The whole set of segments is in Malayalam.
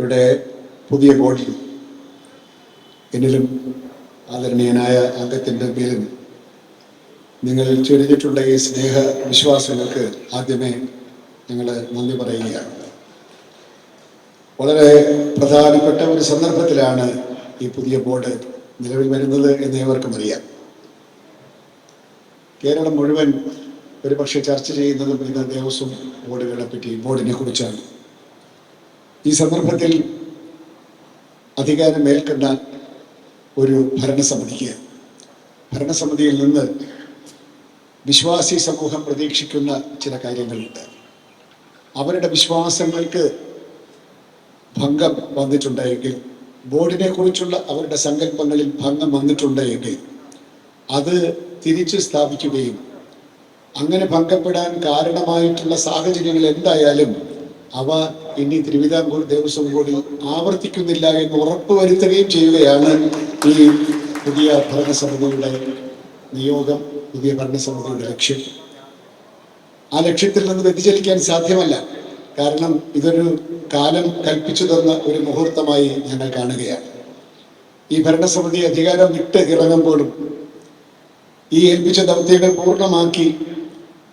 ഇവിടെ പുതിയ ബോഡിയും എന്നിലും ആദരണീയനായ അംഗത്തിന്റെ പേരും നിങ്ങൾ ചൊരിഞ്ഞിട്ടുള്ള ഈ സ്നേഹ വിശ്വാസങ്ങൾക്ക് ആദ്യമേ ഞങ്ങൾ നന്ദി പറയുകയാണ്. വളരെ പ്രധാനപ്പെട്ട ഒരു സന്ദർഭത്തിലാണ് ഈ പുതിയ ബോർഡ് നിലവിൽ വരുന്നത് എന്ന് ഏവർക്കും അറിയാം. കേരളം മുഴുവൻ ഒരുപക്ഷെ ചർച്ച ചെയ്യുന്നതും ഇന്ന് ദേവസ്വം ബോർഡുകളെ പറ്റി ബോർഡിനെ കുറിച്ചാണ്. ഈ സന്ദർഭത്തിൽ അധികാരം മേൽക്കണ്ട ഒരു ഭരണസമിതിക്ക് ഭരണസമിതിയിൽ നിന്ന് വിശ്വാസി സമൂഹം പ്രതീക്ഷിക്കുന്ന ചില കാര്യങ്ങളുണ്ട്. അവരുടെ വിശ്വാസങ്ങൾക്ക് ഭംഗം വന്നിട്ടുണ്ടെങ്കിൽ ബോർഡിനെ കുറിച്ചുള്ള അവരുടെ സങ്കല്പങ്ങളിൽ ഭംഗം വന്നിട്ടുണ്ടെങ്കിൽ അത് തിരിച്ചു സ്ഥാപിക്കുകയും അങ്ങനെ ഭംഗപ്പെടാൻ കാരണമായിട്ടുള്ള സാഹചര്യങ്ങൾ എന്തായാലും അവ ഇനി തിരുവിതാംകൂർ ദേവസ്വം ബോർഡിൽ ആവർത്തിക്കുന്നില്ല എന്ന് ഉറപ്പുവരുത്തുകയും ചെയ്യുകയാണ് ഈ പുതിയ ഭരണസമിതിയുടെ നിയോഗം പുതിയ ഭരണസമിതിയുടെ ലക്ഷ്യം. ആ ലക്ഷ്യത്തിൽ നിന്ന് വ്യതിചലിക്കാൻ സാധ്യമല്ല. കാരണം ഇതൊരു കാലം കൽപ്പിച്ചു തന്ന ഒരു മുഹൂർത്തമായി ഞങ്ങൾ കാണുകയാണ്. ഈ ഭരണസമിതി അധികാരം വിട്ട് ഇറങ്ങുമ്പോഴും ഈ ഏൽപ്പിച്ച ദൗത്യങ്ങൾ പൂർണമാക്കി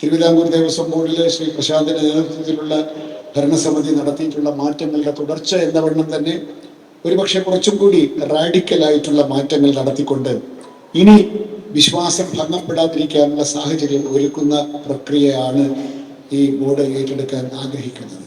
തിരുവിതാംകൂർ ദേവസ്വം ബോർഡിലെ ശ്രീ പ്രശാന്തിന്റെ നേതൃത്വത്തിലുള്ള ഭരണസമിതി നടത്തിയിട്ടുള്ള മാറ്റങ്ങളുടെ തുടർച്ച എന്ന വണ്ണം തന്നെ ഒരുപക്ഷെ കുറച്ചും കൂടി റാഡിക്കലായിട്ടുള്ള മാറ്റങ്ങൾ നടത്തിക്കൊണ്ട് ഇനി വിശ്വാസം ഭംഗപ്പെടാതിരിക്കാനുള്ള സാഹചര്യം ഒരുക്കുന്ന പ്രക്രിയയാണ് ഈ ബോർഡ് ഏറ്റെടുക്കാൻ ആഗ്രഹിക്കുന്നത്.